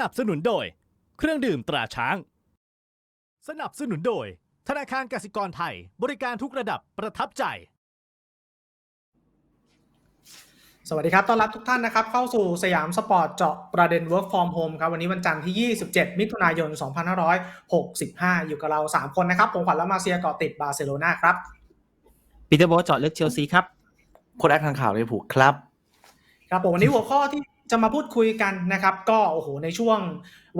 นับสนุนโดย เครื่องดื่มตราช้าง สนับสนุนโดย ธนาคารกสิกรไทย บริการทุกระดับประทับใจ สวัสดีครับ ต้อนรับทุกท่านนะครับ เข้าสู่สยามสปอร์ตเจาะประเด็น Work from Home ครับ วันนี้วันจันทร์ที่ 27 มิถุนายน 2565 อยู่กับเรา 3 คนนะครับ ผมขวัญและมาเซียเกาะติดบาร์เซโลนาครับ ปีเตอร์โบทเจาะลึกเชลซีครับโค้ดแอคทางข่าวเลยผูกครับ ครับผมวันนี้หัวข้อที่ จะมาพูดคุยกันนะครับ ก็โอ้โหในช่วง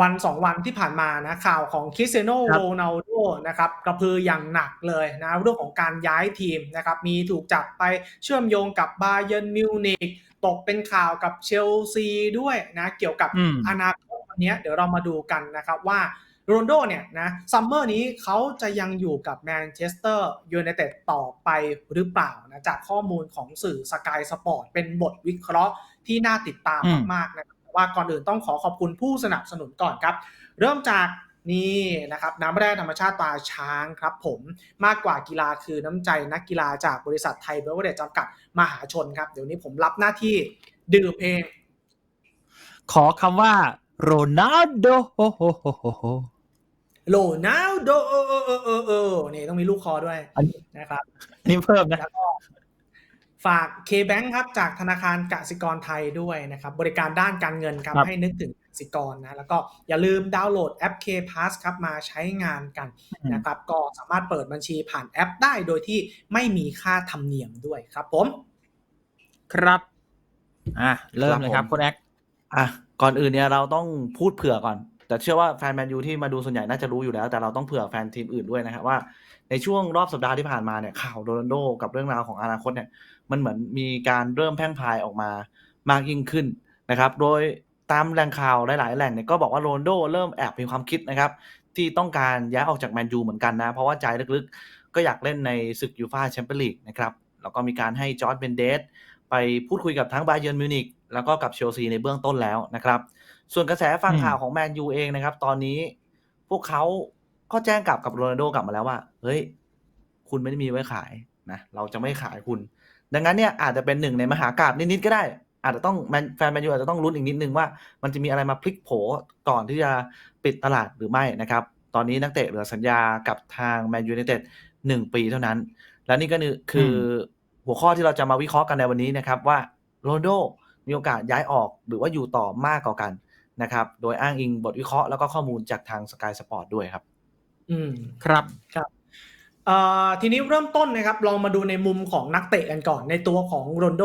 วัน 2 วันที่ผ่านมานะข่าวของคริสเตียโนครับโรนัลโดนะครับกระพืออย่างหนักเลยนะเรื่องของการย้ายทีมนะครับ มีถูกจับไปเชื่อมโยงกับบาเยิร์นมิวนิกตกเป็นข่าวกับเชลซีด้วยนะ เกี่ยวกับอืมอนาคตวันนี้เดี๋ยวเรามาดูกันนะครับว่าโรนลโดเนี่ยนะซัมเมอร์นี้เขาจะยังอยู่กับแมนเชสเตอร์ยูไนเต็ดต่อไปหรือเปล่านะจากข้อมูลของสื่อสกายสปอร์ตเป็นบทวิเคราะห์ ที่น่าติดตามอืมมากๆนะครับแต่ว่าก่อนอื่นต้องขอขอบคุณผู้สนับสนุนก่อนครับ เริ่มจากนี่นะครับน้ำแร่ธรรมชาติตาช้างครับผมมากกว่ากีฬาคือน้ำใจนักกีฬาจากบริษัทไทยเบเวอร์เรจจำกัดมหาชนครับ เดี๋ยวนี้ผมรับหน้าที่ดื่มเอง ขอคำว่าโรนัลโดโฮโฮโฮโฮโฮโลนัลโดเออเออเออเออเออนี่ต้องมีลูกคอด้วยอันนี้นะครับอันนี้เพิ่มนะแล้วก็ ฝาก K-Bank ครับจากธนาคารกสิกรไทยด้วยนะครับบริการด้านการเงินครับครับให้นึกถึงกสิกรนะแล้วก็อย่าลืมดาวน์โหลดแอป K Pass ครับมาใช้งานกันนะครับก็สามารถเปิดบัญชีผ่านแอปได้โดยที่ไม่มีค่าธรรมเนียมด้วยครับผม ครับอะเริ่มเลยครับผมโค้ดแอคอะก่อนอื่นเนี่ยเราต้องพูดเผื่อก่อน แต่เชื่อว่าแฟนแมนยูที่มาดูส่วนใหญ่น่าจะรู้อยู่แล้ว แต่เราต้องเผื่อแฟนทีมอื่นด้วยนะครับว่าในช่วงรอบสัปดาห์ที่ผ่านมาเนี่ยข่าวโรนัลโดกับเรื่องราวของอนาคตเนี่ยมันเหมือนมีการเริ่มแพร่งพายออกมามากยิ่งขึ้นนะครับโดยตามแหล่งข่าวหลาย ๆ แหล่งเนี่ยก็บอกว่าโรนัลโดเริ่มแอบมีความคิดนะครับที่ต้องการย้ายออกจากแมนยูเหมือนกันนะ เพราะว่าใจลึกๆ ก็อยากเล่นในศึกยูฟ่าแชมเปี้ยนลีกนะครับแล้วก็มีการให้จอร์ดเบนเดสไปพูดคุยกับทั้งบาเยิร์นมิวนิกแล้วก็กับเชลซีในเบื้องต้นแล้วนะครับ ส่วนกระแสฟังอืมข่าวของแมนยูเองนะครับ ตอนนี้พวกเขาก็แจ้งกลับกับโรนัลโดกลับมาแล้วว่า เฮ้ย คุณไม่ได้มีไว้ขายนะเราจะไม่ขายคุณ ดังนั้นเนี่ยอาจจะเป็นหนึ่งในมหากราบนิดๆก็ได้ อาจจะต้องแมนแฟนแมนยูอาจจะต้องลุ้นอีกนิดนึงว่า มันจะมีอะไรมาพลิกโผก่อนที่จะปิดตลาดหรือไม่นะครับ ตอนนี้นักเตะเหลือสัญญากับทางแมนยูไนเต็ดหนึ่งปีเท่านั้น และนี่ก็คืออหัวข้อที่เราจะมาวิเคราะห์กันในวันนี้นะครับว่าโรนลโดมีโอกาสย้ายออกหรือว่าอยู่ต่อมากกว่ากัน นะครับ โดยอ้างอิงบทวิเคราะห์แล้วก็ข้อมูลจากทางสกายสปอร์ตด้วยครับ อืม ครับเอ่อ ทีนี้เริ่มต้นนะครับลองมาดูในมุมของนักเตะกันก่อนในตัวของโรนโด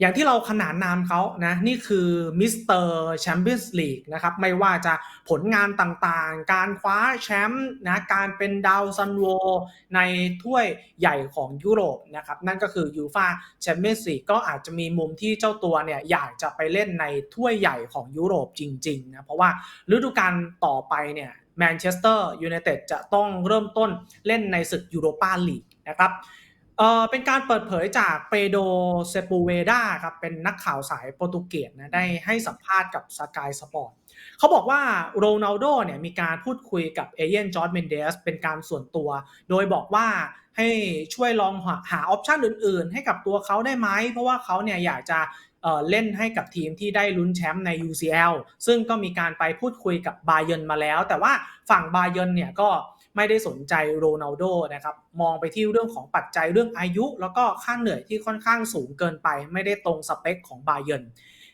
อย่างที่เราขนานนามเขานะนี่คือมิสเตอร์แชมเปี้ยนส์ลีกนะครับไม่ว่าจะผลงานต่างๆ การคว้าแชมป์นะการเป็นดาวซันโวในถ้วยใหญ่ของยุโรปนะครับนั่นก็คือยูฟาแชมเปี้ยนส์ลีกก็อาจจะมีมุมที่เจ้าตัวเนี่ยอยากจะไปเล่นในถ้วยใหญ่ของยุโรปจริงๆนะเพราะว่าฤดูกาลต่อไปเนี่ย แมนเชสเตอร์ยูไนเต็ดจะต้องเริ่มต้นเล่นในศึกยูโรปาลีกนะครับเออเป็นการเปิดเผยจากเปโดเซปูเวดาครับเป็นนักข่าวสายโปรตุเกสนะได้ให้สัมภาษณ์กับสกายสปอร์ตเขาบอกว่าโรนัลโดเนี่ยมีการพูดคุยกับเอเย่นจอร์ดเมนเดสเป็นการส่วนตัว โดยบอกว่าให้ช่วยลองหาออปชันอื่นๆ ให้กับตัวเขาได้ไหม เพราะว่าเขาเนี่ยอยากจะ เล่นให้กับทีมที่ได้ลุ้นแชมป์ใน UCL ซึ่งก็มีการไปพูดคุยกับบาเยนมาแล้ว แต่ว่าฝั่งบาเยนเนี่ยก็ไม่ได้สนใจโรนัลโดนะครับ มองไปที่เรื่องของปัจจัยเรื่องอายุ แล้วก็ค่าเหนื่อยที่ค่อนข้างสูงเกินไป ไม่ได้ตรงสเปคของบาเยน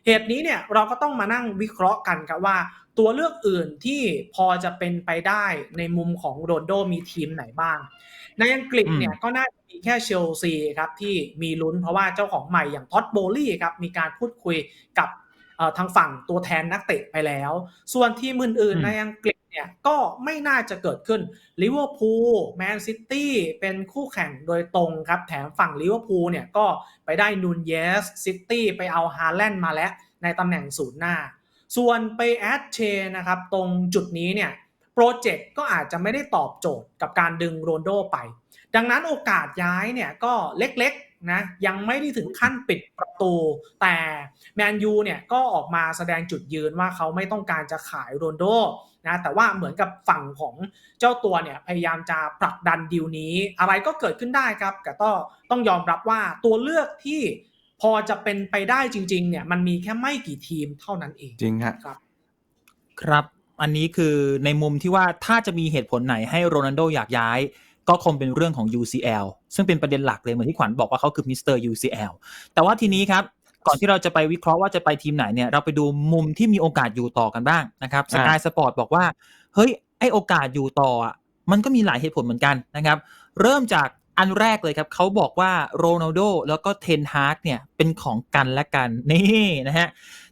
เหตุนี้เนี่ยเราก็ต้องมานั่งวิเคราะห์กันครับว่า ตัวเลือกอื่นที่พอจะเป็นไปได้ในมุมของโรนลโดมีทีมไหนบ้าง ในอังกฤษเนี่ยก็น่าจะมีแค่เชลซีครับที่มีลุ้นเพราะว่าเจ้าของใหม่อย่างท็อตโบลี่ครับมีการพูดคุยกับเอ่อทางฝั่งตัวแทนนักเตะไปแล้ว ส่วนทีมอื่นอืมๆในอังกฤษ เนี่ยก็ไม่น่าจะเกิดขึ้นลิเวอร์พูลแมนซิตี้เป็นคู่แข่งโดยตรงครับ แถมฝั่งลิเวอร์พูลเนี่ยก็ไปได้นูนเยสซิตี้ไปเอาฮาแลนด์มาแล้วในตำแหน่งศูนย์หน้า ส่วนไปแอดเชนะครับ ตรงจุดนี้เนี่ยโปรเจกต์ก็อาจจะไม่ได้ตอบโจทย์กับการดึงโรนโดไป ดังนั้นโอกาสย้ายเนี่ยก็เล็ก นะยังไม่ได้ถึงขั้นปิดประตู แต่แมนยูเนี่ยก็ออกมาแสดงจุดยืนว่าเขาไม่ต้องการจะขายโรนลโดนะแต่ว่าเหมือนกับฝั่งของเจ้าตัวเนี่ยพยายามจะผลักดันดีลนี้ อะไรก็เกิดขึ้นได้ครับ แต่ก็ต้องยอมรับว่าตัวเลือกที่พอจะเป็นไปได้จริง ๆ เนี่ยมันมีแค่ไม่กี่ทีมเท่านั้นเองจริงฮะครับ ครับ อันนี้คือในมุมที่ว่าถ้าจะมีเหตุผลไหนให้โรนัลโดอยากย้าย ก็คงเป็นเรื่องของ UCL ซึ่งเป็นประเด็นหลักเลยเหมือนที่ขวัญบอกว่าเขาคือมิสเตอร์ UCL แต่ว่าทีนี้ครับก่อนที่เราจะไปวิเคราะห์ว่าจะไปทีมไหนเนี่ยเราไปดูมุมที่มีโอกาสอยู่ต่อกันบ้างนะครับสกายสปอร์ตบอกว่า เฮ้ย ไอโอกาสอยู่ต่ออะมันก็มีหลายเหตุผลเหมือนกันนะครับ เริ่มจากอันแรกเลยครับเขาบอกว่าโรนัลโดแล้วก็เทนฮากเนี่ยเป็นของกันและกันนี่นะฮะ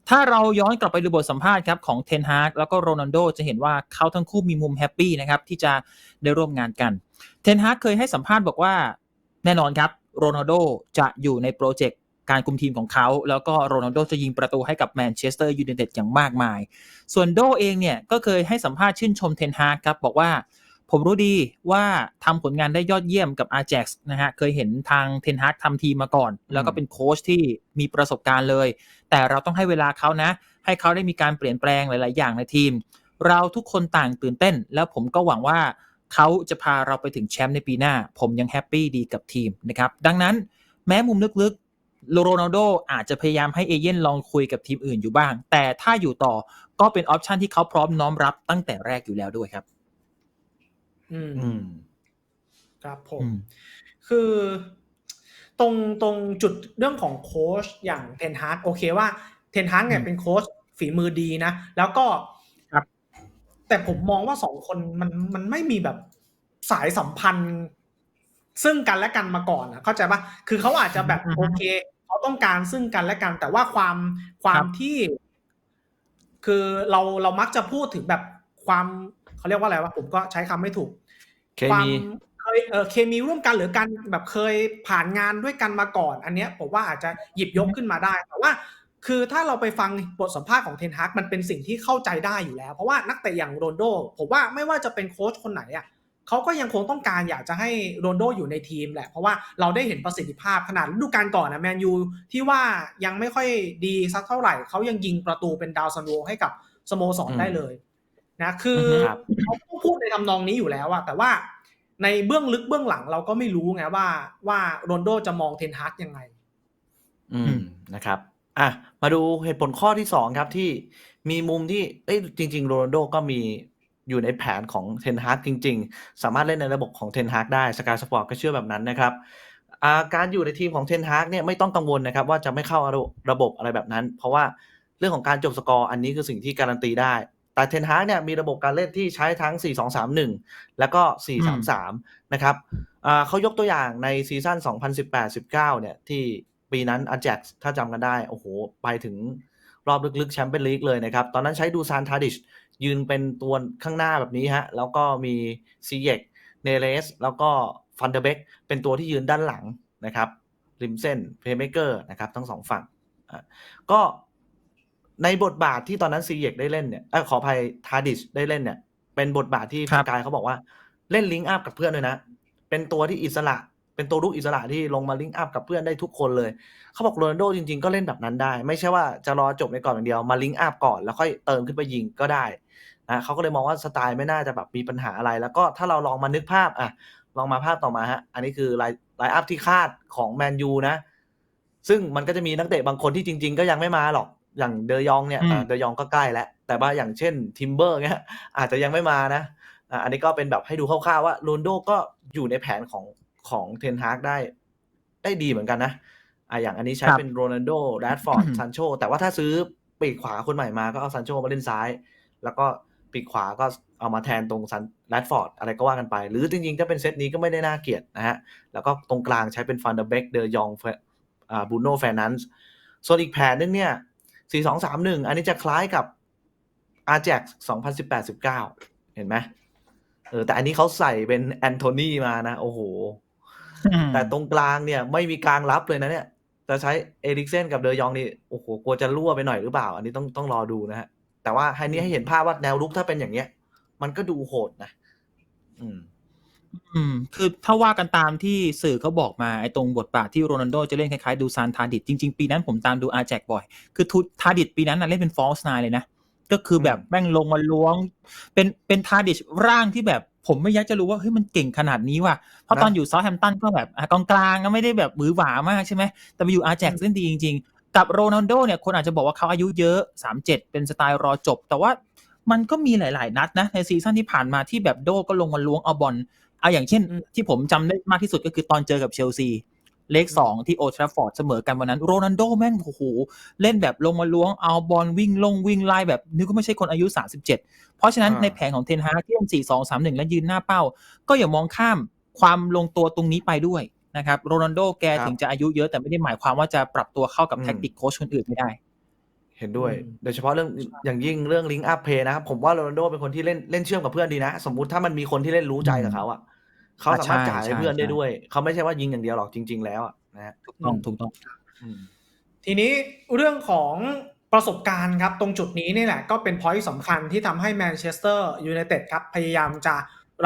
ถ้าเราย้อนกลับไปดูบทสัมภาษณ์ครับของเทนฮากแล้วก็โรนัลโดจะเห็นว่าเขาทั้งคู่มีมุมแฮปปี้นะครับที่จะได้ร่วมงานกัน เทนฮากเคยให้สัมภาษณ์บอกว่า แน่นอนครับ โรนัลโดจะอยู่ในโปรเจกต์การคุมทีมของเขา แล้วก็โรนัลโดจะยิงประตูให้กับแมนเชสเตอร์ยูไนเต็ดอย่างมากมาย ส่วนโดเองเนี่ย ก็เคยให้สัมภาษณ์ชื่นชมเทนฮากครับ บอกว่า ผมรู้ดีว่าทำผลงานได้ยอดเยี่ยมกับ a า a x นะฮะ เคยเห็นทางเทนฮากทำทีมมาก่อน แล้วก็เป็นโค้ชที่มีประสบการณ์เลย แต่เราต้องให้เวลาเขานะ ให้เขาได้มีการเปลี่ยนแปลงหลาย ๆ อย่างในทีม เราทุกคนต่างตื่นเต้น แล้วผมก็หวังว่า เขาจะพาเราไปถึงแชมป์ในปีหน้า ผมยังแฮปปี้ดีกับทีมนะครับ ดังนั้นแม้มุมลึกๆโรนัลโดอาจจะพยายามให้เอเย่นลองคุยกับทีมอื่นอยู่บ้าง แต่ถ้าอยู่ต่อก็เป็นออปชันที่เขาพร้อมน้อมรับตั้งแต่แรกอยู่แล้วด้วยครับ อืมอืมครับผมอืมคือตรงตรงจุดเรื่องของโค้ชอย่างเทนฮากโอเคว่าเทนฮากเนี่ยอืมเป็นโค้ชฝีมือดีนะ แล้วก็ครับ แต่ผมมองว่าสองคนมันมันไม่มีแบบสายสัมพันธ์ ซึ่งกันและกันมาก่อนนะเข้าใจปะคือเขาอาจจะแบบโอเคเขาต้องการซึ่งกันและกัน แต่ว่าความความที่ คือเราเรามักจะพูดถึงแบบความเขาเรียกว่าอะไรวะผมก็ใช้คำไม่ถูกเคความมีเคยเออเคมีร่วมกันหรือการแบบเคยผ่านงานด้วยกันมาก่อน อันเนี้ยผมว่าอาจจะหยิบยกขึ้นมาได้ แต่ว่า คือถ้าเราไปฟังบทสัมภาษณ์ของเทนฮากมันเป็นสิ่งที่เข้าใจได้อยู่แล้ว เพราะว่านักเตะอย่างโรนลโดผมว่าไม่ว่าจะเป็นโค้ชคนไหนอะเขาก็ยังคงต้องการอยากจะให้โรนลโดอยู่ในทีมแหละ เพราะว่าเราได้เห็นประสิทธิภาพขนาดฤดูกาลก่อนนะแมนยูที่ว่ายังไม่ค่อยดีสักเท่าไหร่เขายังยิงประตูเป็นดาวซันโวให้กับสโมสรได้เลยนะคืออครับเขาต้องพูดในทำนองนี้อยู่แล้วอะแต่ว่าในเบื้องลึกเบื้องหลังเราก็ไม่รู้ไงว่าว่าโรนลโดจะมองเทนฮากยังไง อืมนะครับ อะ มาดูเหตุผลข้อที่สองครับที่มีมุมที่ เอ้ยจริง ๆ โรนัลโดก็มีอยู่ในแผนของเทนฮากจริง ๆ สามารถเล่นในระบบของเทนฮากได้สกายสปอร์ตก็เชื่อแบบนั้นนะครับอ่าการอยู่ในทีมของเทนฮากเนี่ยไม่ต้องกังวลนะครับ ว่าจะไม่เข้าระบบอะไรแบบนั้น เพราะว่าเรื่องของการจบสกอร์อันนี้คือสิ่งที่การันตีได้ แต่เทนฮากเนี่ยมีระบบการเล่นที่ใช้ทั้ง 4-2-3-1 แล้วก็ 4-3-3 นะครับอ่าเขายกตัวอย่างในซีซั่น2018-19 เนี่ยที่ ปีนั้นอาแจ็กถ้าจำกันได้ โอ้โห ไปถึงรอบลึกๆแชมเปี้ยนลีกเลยนะครับ ตอนนั้นใช้ดูซานทาดิช ยืนเป็นตัวข้างหน้าแบบนี้ฮะ แล้วก็มีซีเยกเนเรส แล้วก็ฟันเดเบกเป็นตัวที่ยืนด้านหลังนะครับ ริมเส้นเพย์เมเกอร์นะครับ ทั้งสองฝั่งอะก็ในบทบาทที่ตอนนั้นซีเยกได้เล่นเนี่ยเอยขออภัยทาดิชได้เล่นเนี่ย เป็นบทบาทที่ครับกายเขาบอกว่าเล่นลิงก์อัพกับเพื่อนด้วยนะ เป็นตัวที่อิสระ เป็นตัวลูกอิสระที่ลงมาลิงก์อัพกับเพื่อนได้ทุกคนเลย เขาบอกโรนัลโดจริงๆ ก็เล่นแบบนั้นได้ ไม่ใช่ว่าจะรอจบในก่อนอย่างเดียวมาลิงก์อัพก่อนแล้วค่อยเติมขึ้นไปยิงก็ได้นะเขาก็เลยมองว่าสไตล์ไม่น่าจะแบบมีปัญหาอะไร แล้วก็ถ้าเราลองมานึกภาพอะลองมาภาพต่อมาฮะอันนี้คือไลน์ไลน์อัพที่คาดของแมนยูนะซึ่งมันก็จะมีนักเตะบางคนที่จริง ๆ ก็ยังไม่มาหรอกอย่างเดยองเนี่ยอืมอะเดยองก็ใกล้แล้วแต่ว่าอย่างเช่นทิมเบอร์เนี่ยอาจจะยังไม่มานะอะอันนี้ก็เป็นแบบให้ดูคร่าวๆว่าโรนลโดก็อยู่ในแผนของ ของเทนฮากได้ได้ดีเหมือนกันนะอะอย่างอันนี้ใช้ครับเป็นโรนัลโดแรดฟอร์ดอืมซันโชแต่ว่าถ้าซื้อปีกขวาคนใหม่มาก็เอาซันโชมาเล่นซ้าย แล้วก็ปีกขวาก็เอามาแทนตรงซันแรดฟอร์ดอะไรก็ว่ากันไป หรือจริงๆถ้าเป็นเซตนี้ก็ไม่ได้น่าเกลียดนะฮะ แล้วก็ตรงกลางใช้เป็นฟันเดอร์เบกเดยองอ่าบูโน่แฟนันส์ส่วนอีกแผนนึงเนี่ย4 2 3 1อันนี้จะคล้ายกับอาแจ็ก2018 19เห็นไหมเออแต่อันนี้เขาใส่เป็นแอนโทนีมานะ โอ้โหอืม แต่ตรงกลางเนี่ยไม่มีกลางรับเลยนะเนี่ย จะใช้เอริกเซนกับเดยองนี่โอ้โหกลัวจะรั่วไปหน่อยหรือเปล่า อันนี้ต้องต้องรอดูนะฮะ แต่ว่าให้นี้ให้เห็นภาพว่าแนวรุกถ้าเป็นอย่างเงี้ย มันก็ดูโหดนะ อืม อืม คือถ้าว่ากันตามที่สื่อเขาบอกมาไอ้ตรงบทบาทที่โรนัลโดจะเล่นคล้ายๆดูซานทาดิดจริงๆ ปีนั้นผมตามดูอาแจกบ่อย คือทูทาดิดปีนั้นน่ะเล่นเป็นฟอลส์ไนเลยนะก็คือแบบแม่งลงมาล้วง เป็นเป็นทาดิชร่างที่แบบ ผมไม่อยากจะรู้ว่าเฮ้ยมันเก่งขนาดนี้ว่ะเพราะนะตอนอยู่ซา u t แฮมป์ตันก็แบบอะกองกลางก็ไม่ได้แบบหวือหวามากใช่ไหมแต่ไปอยู่อาแจกเล่นดีจริง ๆ กับโรนัลโดเนี่ยคนอาจจะบอกว่าเขาอายุเยอะ 37 เป็นสไตล์รอจบ แต่ว่ามันก็มีหลาย ๆ นัดนะในซีซั่นที่ผ่านมาที่แบบโดก็ลงมาล้วงเอาบอลเอาอย่างเช่นอืมที่ผมจำได้มากที่สุดก็คือตอนเจอกับเชลซี เลขสองที่โอทราฟอร์ดเสมอกันวันนั้นโรนัลโดแม่งโอ้โหเล่นแบบลงมาล้วงเอาบอลวิ่งลงวิ่งไล่แบบนึกว่าไม่ใช่คนอายุ 37 เพราะฉะนั้นอ่าในแผนของเทนฮากที่เล่น4 2 3 1 และยืนหน้าเป้า ก็อย่ามองข้ามความลงตัวตรงนี้ไปด้วยนะครับโรนัลโดแกครับถึงจะอายุเยอะแต่ไม่ได้หมายความว่าจะปรับตัวเข้ากับอืมแท็กติกโค้ชคนอื่นไม่ได้ เห็นด้วยอืมโดยเฉพาะเรื่องอย่างยิ่งเรื่องลิงก์อัพเพย์นะครับผมว่าโรนัลโดเป็นคนที่เล่นเล่นเชื่อมกับเพื่อนดีนะ สมมุติถ้ามันมีคนที่เล่นรู้ใจกับเขาอะ เขาสามารถใช่จ่ายให้ใช่เพื่อนได้ใช่ด้วย เขาไม่ใช่ว่ายิงอย่างเดียวหรอกจริง ๆ แล้วอะนะฮะถูกต้องอืมถูกต้องอืมทีนี้เรื่องของประสบการณ์ครับ ตรงจุดนี้นี่แหละ ก็เป็นพอยต์สำคัญที่ทำให้แมนเชสเตอร์ยูไนเต็ดครับ พยายามจะ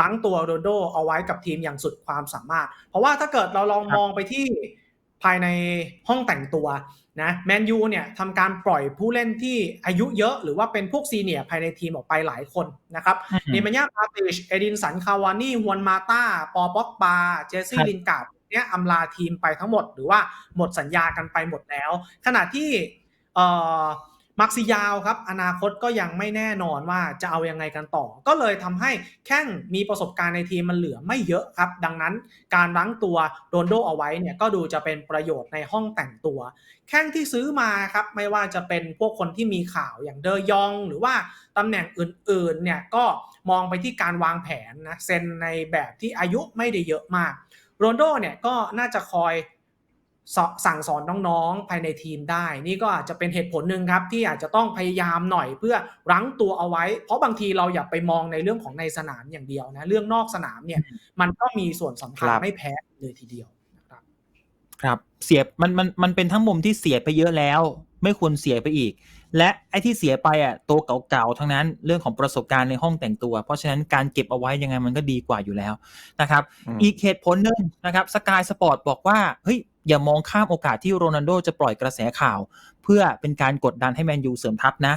รั้งตัวโรนลโดเอาไว้กับทีมอย่างสุดความสามารถ เพราะว่าถ้าเกิดเราลองครับมองไปที่ภายในห้องแต่งตัว นะแมนยูเนี่ยทำการปล่อยผู้เล่นที่อายุเยอะหรือว่าเป็นพวกซีเนียร์ภายในทีมออกไปหลายคนนะครับเนมายาปาติชเอดินสันคาวานี่ฮวนมาตาปอป็อกบาเจสซี่ครับลินการ์ดเนี่ยอำลาทีมไปทั้งหมด หรือว่าหมดสัญญากันไปหมดแล้ว ขณะที่เอ่อ มักซิยาวครับอนาคตก็ยังไม่แน่นอนว่าจะเอายังไงกันต่อ ก็เลยทำให้แข้งมีประสบการณ์ในทีมมันเหลือไม่เยอะครับ ดังนั้นการรั้งตัวโรนโดเอาไว้เนี่ยก็ดูจะเป็นประโยชน์ในห้องแต่งตัว แข้งที่ซื้อมาครับไม่ว่าจะเป็นพวกคนที่มีข่าวอย่างเดอยอง หรือว่าตำแหน่งอื่นๆเนี่ยก็มองไปที่การวางแผนนะเซ็นในแบบที่อายุไม่ได้เยอะมากโรนโดเนี่ยก็น่าจะคอย สสั่งสอนน้องๆ ภายในทีมได้ นี่ก็อาจจะเป็นเหตุผลหนึ่งครับ ที่อาจจะต้องพยายามหน่อยเพื่อรั้งตัวเอาไว้ เพราะบางทีเราอย่าไปมองในเรื่องของในสนามอย่างเดียวนะ เรื่องนอกสนามเนี่ยมันก็มีส่วนสำคัญครับไม่แพ้เลยทีเดียวนะครับครับเสียมันมันมันเป็นทั้งมุมที่เสียไปเยอะแล้ว ไม่ควรเสียไปอีก และไอ้ที่เสียไปอะตัวเก่าๆทั้งนั้นเรื่องของประสบการณ์ในห้องแต่งตัว เพราะฉะนั้นการเก็บเอาไว้ยังไงมันก็ดีกว่าอยู่แล้วนะครับอืมอีกเหตุผลหนึ่งนะครับสกายสปอร์ตบอกว่าเฮ้ย อย่ามองข้ามโอกาสที่โรนัลโดจะปล่อยกระแสข่าว เพื่อเป็นการกดดันให้แมนยูเสริมทัพนะ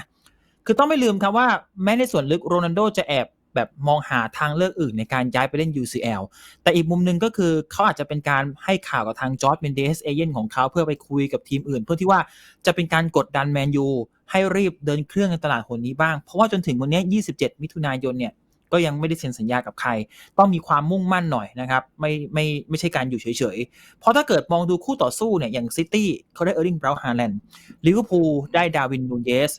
คือต้องไม่ลืมครับว่าแม้ในส่วนลึกโรนัลโดจะแอบแบบมองหาทางเลือกอื่นในการย้ายไปเล่น UCL แต่อีกมุมหนึ่งก็คือเขาอาจจะเป็นการให้ข่าวกับทางจอร์ดเมนเดสเอเย่นของเขาเพื่อไปคุยกับทีมอื่น เพื่อที่ว่าจะเป็นการกดดันแมนยูให้รีบเดินเครื่องในตลาดหนนี้บ้าง เพราะว่าจนถึงวันนี้ 27 มิถุนายนเนี่ย ก็ยังไม่ได้เซ็นสัญญากับใคร ต้องมีความมุ่งมั่นหน่อยนะครับไม่ไม่ไม่ใช่การอยู่เฉยๆ เพราะถ้าเกิดมองดูคู่ต่อสู้เนี่ยอย่างซิตี้เขาได้เออร์ลิงบราวน์ฮาแลนด์ลิเวอร์พูลได้ดาวินนูเยส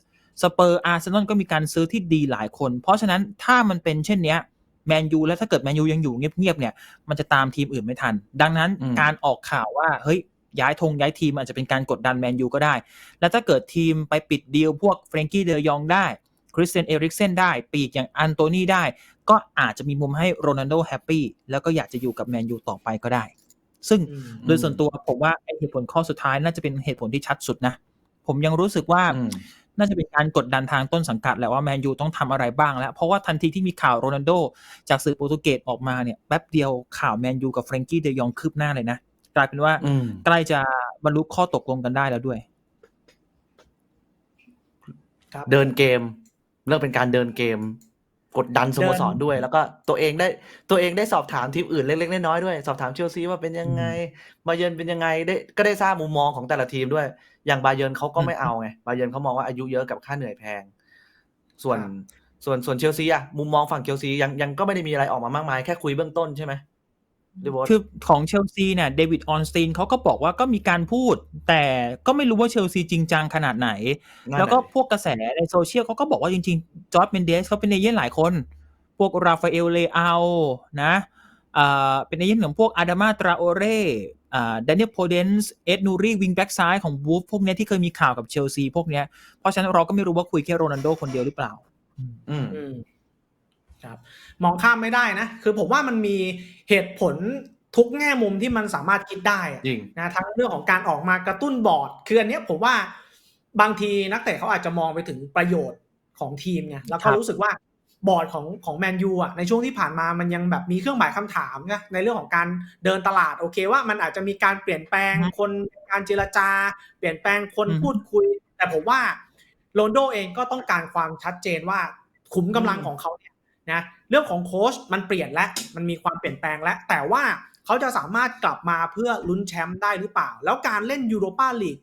สเปอร์อาร์เซนอลก็มีการซื้อที่ดีหลายคน เพราะฉะนั้นถ้ามันเป็นเช่นเนี้ยแมนยูแล้วถ้าเกิดแมนยูยังอยู่เงียบๆเนี่ยมันจะตามทีมอื่นไม่ทัน ดังนั้นอืมการออกข่าวว่าเฮ้ยย้ายธงย้ายทีมอาจจะเป็นการกดดันแมนยูก็ได้ แล้วถ้าเกิดทีมไปปิดดีลพวกเฟรนกี้เดยองได้ คริสเตียนเอริกเซนได้ ปีกอย่างอันโตนีได้ ก็อาจจะมีมุมให้โรนัลโดแฮปปี้แล้วก็อยากจะอยู่กับแมนยูต่อไปก็ได้ ซึ่งอืมโดยส่วนตัวผมว่าไอ้เหตุผลข้อสุดท้ายน่าจะเป็นเหตุผลที่ชัดสุดนะ ผมยังรู้สึกว่าอืมน่าจะเป็นการกดดันทางต้นสังกัดแหละว่าแมนยูต้องทำอะไรบ้างแล้ว เพราะว่าทันทีที่มีข่าวโรนัลโดจากสื่อโปรตุเกสออกมาเนี่ยแป๊บเดียวข่าวแมนยูกับเฟรนกี้เดยองคืบหน้าเลยนะกลายเป็นว่าอืมใกล้จะบรรลุข้อตกลงกันได้แล้วด้วยครับเดินเกม เรื่องเป็นการเดินเกม กดดันสโมสรด้วย แล้วก็ตัวเองได้ตัวเองได้สอบถามทีมอื่นเล็กๆน้อยๆด้วย สอบถามเชลซีว่าเป็นยังไง บาเยิร์นเป็นยังไงได้ก็ได้ทราบมุมมองของแต่ละทีมด้วย อย่างบาเยิร์นเขาก็ไม่เอาไงบาเยิร์นเขามองว่าอายุเยอะกับค่าเหนื่อยแพง ส่วนครับส่วนส่วนเชลซีอะมุมมองฝั่งเชลซียังยังก็ไม่ได้มีอะไรออกมามากมายแค่คุยเบื้องต้นใช่ไหมดิโบท คือของเชลซีเนี่ยเดวิดออนสตีนเขาก็บอกว่าก็มีการพูด แต่ก็ไม่รู้ว่าเชลซีจริงจังขนาดไหนนั่นแล้วก็น่ะดิพวกกระแสในโซเชียลเขาก็บอกว่าจริงๆจอร์ดเมนเดสเขาเป็นเอเย่นหลายคน พวกราฟาเอลเลอานะอ่าเป็นเอเย่นของพวกอาดามาตราโอเรอ่าดานิเอลโพเดนส์เอ็ดนูรีวิงแบ็กซ้ายของวูฟพวกเนี้ยที่เคยมีข่าวกับเชลซีพวกเนี้ยเพราะฉะนั้นเราก็ไม่รู้ว่าคุยแค่โรนัลโดคนเดียวหรือเปล่า อืมอืม ครับมองข้ามไม่ได้นะ คือผมว่ามันมีเหตุผลทุกแง่มุมที่มันสามารถคิดได้อะจริงนะทั้งเรื่องของการออกมากระตุ้นบอร์ดคืออันเนี้ยผมว่าบางทีนักเตะเขาอาจจะมองไปถึงประโยชน์ของทีมไงแล้วครัก็บรู้สึกว่าบอร์ดของของแมนยูอะในช่วงที่ผ่านมามันยังแบบมีเครื่องหมายคำถามนะในเรื่องของการเดินตลาดโอเคว่ามันอาจจะมีการเปลี่ยนแปลงคนการเจรจา เปลี่ยนแปลงคนพูดคุย แต่ผมว่าโรนลโดเองก็ต้องการความชัดเจนว่าขุมกำลังของเขาเนะเรื่องของโค้ชมันเปลี่ยนแล้วมันมีความเปลี่ยนแปลงแล้ว แต่ว่าเขาจะสามารถกลับมาเพื่อลุ้นแชมป์ได้หรือเปล่า แล้วการเล่นยูโรปาลีก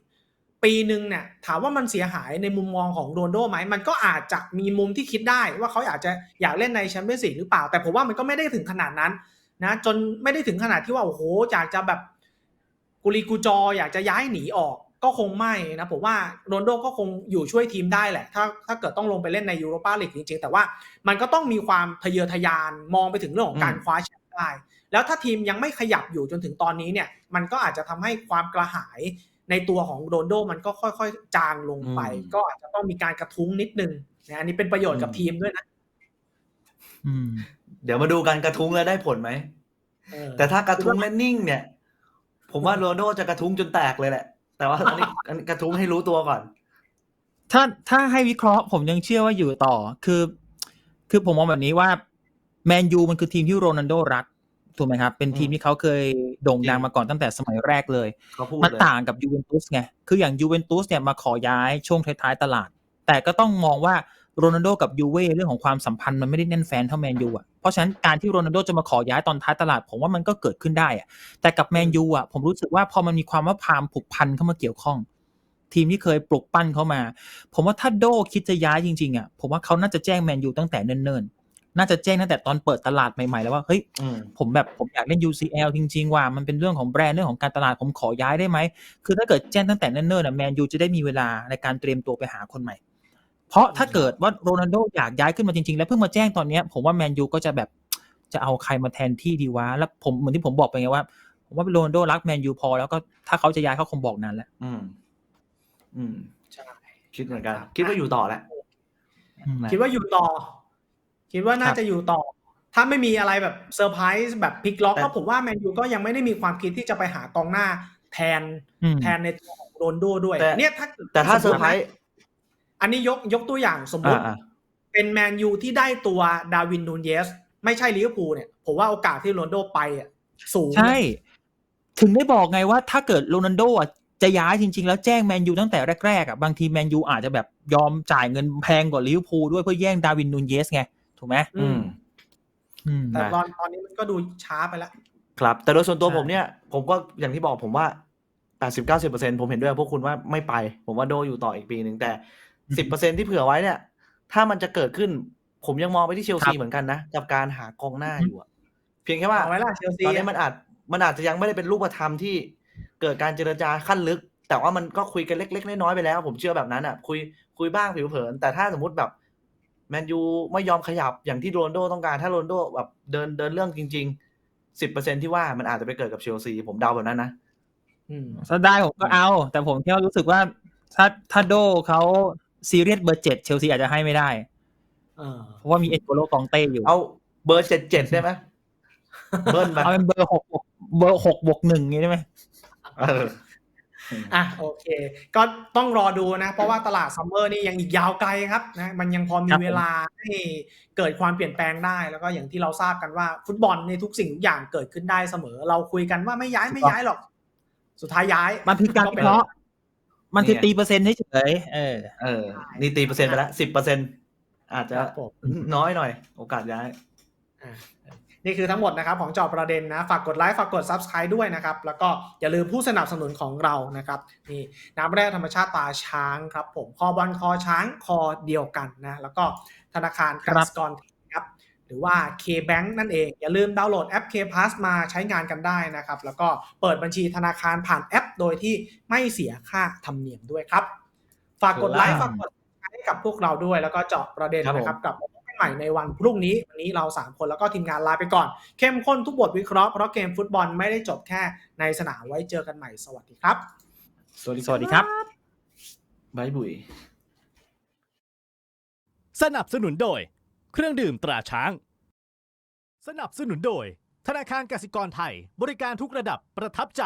ปีหนึ่งเนี่ยถามว่ามันเสียหายในมุมมองของโรนลโดไหมมันก็อาจจะมีมุมที่คิดได้ว่าเขาอยากจะอยากเล่นในแชมเปี้ยนส์ลีกหรือเปล่า แต่ผมว่ามันก็ไม่ได้ถึงขนาดนั้นนะจนไม่ได้ถึงขนาดที่ว่าโอ้โหอยากจะแบบกุลีกูจออยากจะย้ายหนีออก ก็คงไม่นะผมว่าโรนลโดก็คงอยู่ช่วยทีมได้แหละ ถ้าถ้าเกิดต้องลงไปเล่นในยูโรปาลีกจริงๆ แต่ว่ามันก็ต้องมีความทะเยอทะยานมองไปถึงเรื่องของการอืมคว้าแชมป์ได้ แล้วถ้าทีมยังไม่ขยับอยู่จนถึงตอนนี้เนี่ย มันก็อาจจะทำให้ความกระหายในตัวของโรนลโดมันก็ค่อยๆ จางลงไปอืมก็อาจจะต้องมีการกระทุ้งนิดนึงนะอันนี้เป็นประโยชน์กับอืมทีมด้วยนะอืมเดี๋ยวมาดูกันกระทุ้งแล้วได้ผลไหมเออแต่ถ้ากระทุ้งและนิ่งเนี่ย ผมว่าโรนัลโดจะกระทุ้งจนแตกเลยแหละ แต่ว่าอันนี้อันนี้กระทุ้งให้รู้ตัวก่อน ถ้าถ้าให้วิเคราะห์ผมยังเชื่อว่าอยู่ต่อ คือ คือผมมองแบบนี้ว่าแมนยูมันคือทีมที่โรนัลโดรักถูกไหมครับ เป็นทีมที่เขาเคยโด่งดังมาก่อนตั้งแต่สมัยแรกเลย เขาพูดมันเลยต่างกับยูเวนตุสไง คืออย่างยูเวนตุสเนี่ยมาขอย้ายช่วงท้ายๆตลาด แต่ก็ต้องมองว่าโรนัลโดกับยูเว่เรื่องของความสัมพันธ์มันไม่ได้แน่นแฟนเท่าแมนยูอะ เพราะฉะนั้นการที่โรนัลโดจะมาขอย้ายตอนท้ายตลาดผมว่ามันก็เกิดขึ้นได้อะแต่กับแมนยูอะผมรู้สึกว่าพอมันมีความว่าพามผูกพันเข้ามาเกี่ยวข้อง ทีมที่เคยปลุกปั้นเขามา ผมว่าถ้าโดคิดจะย้ายจริงๆอะผมว่าเขาน่าจะแจ้งแมนยูตั้งแต่เนิ่นๆน่าจะแจ้งตั้งแต่ตอนเปิดตลาดใหม่ๆ แล้วว่าเฮ้ยอืมผมแบบผมอยากเล่น UCL จริง ๆ ว่ามันเป็นเรื่องของแบรนด์เรื่องของการตลาดผมขอย้ายได้ไหม คือถ้าเกิดแจ้งตั้งแต่เนิ่นๆนะแมนยูจะได้มีเวลาในการเตรียมตัวไปหาคนใหม่ เพราะถ้าเกิดว่าโรนัลโดอยากย้ายขึ้นมาจริงๆ แล้วเพิ่งมาแจ้งตอนเนี้ยผมว่าแมนยูก็จะแบบจะเอาใครมาแทนที่ดีวะแล้วผมเหมือนที่ผมบอกไปไงว่าผมว่าโรนัลโดรักแมนยูพอแล้วก็ถ้าเขาจะย้ายเขาคงบอกนานแล้วอืม อืมใช่คิดเหมือนกัน คิดว่าอยู่ต่อแหละคิดว่าอยู่ต่อ คิดว่าน่าครับจะอยู่ต่อ ถ้าไม่มีอะไรแบบเซอร์ไพรส์แบบพลิกล็อกแต่ก็ผมว่าแมนยูก็ยังไม่ได้มีความคิดที่จะไปหากองหน้าแทนอืมแทนในตัวของโรนลโดด้วยแต่เนี่ยถ้าเกิดแต่ถ้าสเซอมร์มุไพรตินะส์ อันนี้ยกยกตัวอย่างสมมอ่าติอ่าเป็นแมนยูที่ได้ตัวดาวินนูนเยส ไม่ใช่ลิเวอร์พูลเนี่ย ผมว่าโอกาสที่โรนลโดไปอะสูงนะใช่ ถึงได้บอกไงว่าถ้าเกิดโรนัลโดอะจะย้ายจริง ๆ แล้วแจ้งแมนยูตั้งแต่แรกๆอะบางทีแมนยูอาจจะแบบยอมจ่ายเงินแพงกว่าลิเวอร์พูลด้วยเพื่อแย่งดาวินนูนเยสไง ถูกไหมอือืมมอืมแต่นะตอนตอนนี้มันก็ดูช้าไปแล้ว ครับ แต่โดยส่วนตัวใช่ผมเนี่ย ผมก็อย่างที่บอกผมว่า 80 90ผมเห็นด้วยกับพวกคุณว่าไม่ไป ผมว่าโดอยู่ต่ออีกปีหนึ่งแต่ 10ที่เผื่อไว้เนี่ย ถ้ามันจะเกิดขึ้น ผมยังมองไปที่เชลซีเหมือนกันนะกับการหากองหน้าอยู่อะเพียงแค่ว่าเอาไว้ล่ะเชลซีตอนนี้มันอาจมันอาจจะยังไม่ได้เป็นรูปธรรมที่เกิดการเจรจาขั้นลึก แต่ว่ามันก็คุยกันเล็ก ๆ น้อยๆไปแล้ว ผมเชื่อแบบนั้นอะ คุยคุยบ้างผิวเผิน แต่ถ้าสมมติแบบแมนยูไม่ยอมขยับอย่างที่โรนลโดต้องการ ถ้าโรนลโดแบบเดินเดินเรื่องจริงๆสิบเปอร์เซ็นที่ว่ามันอาจจะไปเกิดกับเชลซีผมเดาแบบนั้นนะอืมถ้าได้ผมก็เอา แต่ผมแค่รู้สึกว่าถ้าถ้าโดเขา ซีเรียสเบอร์เจ็ดเชลซีอาจจะให้ไม่ได้เออเพราะว่ามีเอ็นโกโลกองเต้อยู่ เอาเบอร์เจ็ดเจ็ดได้ไหมเบิ้ลไปเอาเป็นเบอร์หกบวกเบอร์หกบวกหนึ่งอย่างนี้ได้ไหมเอออะโอเค ก็ต้องรอดูนะ เพราะว่าตลาดซัมเมอร์นี่ยังอีกยาวไกลครับนะมันยังพอมีครับผมเวลาให้เกิดความเปลี่ยนแปลงได้แล้วก็อย่างที่เราทราบกันว่า ฟุตบอลในทุกสิ่งทุกอย่างเกิดขึ้นได้เสมอ เราคุยกันว่าไม่ย้ายไม่ย้ายหรอก สุดท้ายย้าย มันคือการวิเคราะห์ มันคือตีเปอร์เซ็นต์เฉยๆเออ เออ นี่ตีเปอร์เซ็นต์ไปแล้วสิบเปอร์เซ็นอาจจะครับผมน้อยหน่อย โอกาสย้ายอะนี่คือทั้งหมดนะครับของเจอประเด็นนะ ฝากกดไลค์ ฝากกด Subscribe ด้วยนะครับ แล้วก็อย่าลืมผู้สนับสนุนของเรานะครับนี่น้ำแร่ธรรมชาติตาช้างครับ ผมคอบอลคอช้างคอเดียวกันนะ แล้วก็ธนาคารกครับสิกรไทยครับ หรือว่า K-Bank นั่นเอง อย่าลืมดาวน์โหลดแอป K Pass มาใช้งานกันได้นะครับ แล้วก็เปิดบัญชีธนาคารผ่านแอป โดยที่ไม่เสียค่าธรรมเนียมด้วยครับ ฝากกดไลค์ครับฝากกด Subscribe ให้กับพวกเราด้วย แล้วก็เจาะประเด็นครับผมนะครับกลับมาพบกันใหม่ในวันพรุ่งนี้ วันนี้เรา 3 คนแล้วก็ทีมงานลาไปก่อน เข้มข้นทุกบทวิเคราะห์เพราะเกมฟุตบอลไม่ได้จบแค่ในสนามไว้เจอกันใหม่สวัสดีครับ สวัสดีสวัสดีครับบายบุยสนับสนุนโดย เครื่องดื่มตราช้าง สนับสนุนโดย ธนาคารกสิกรไทย บริการทุกระดับประทับใจ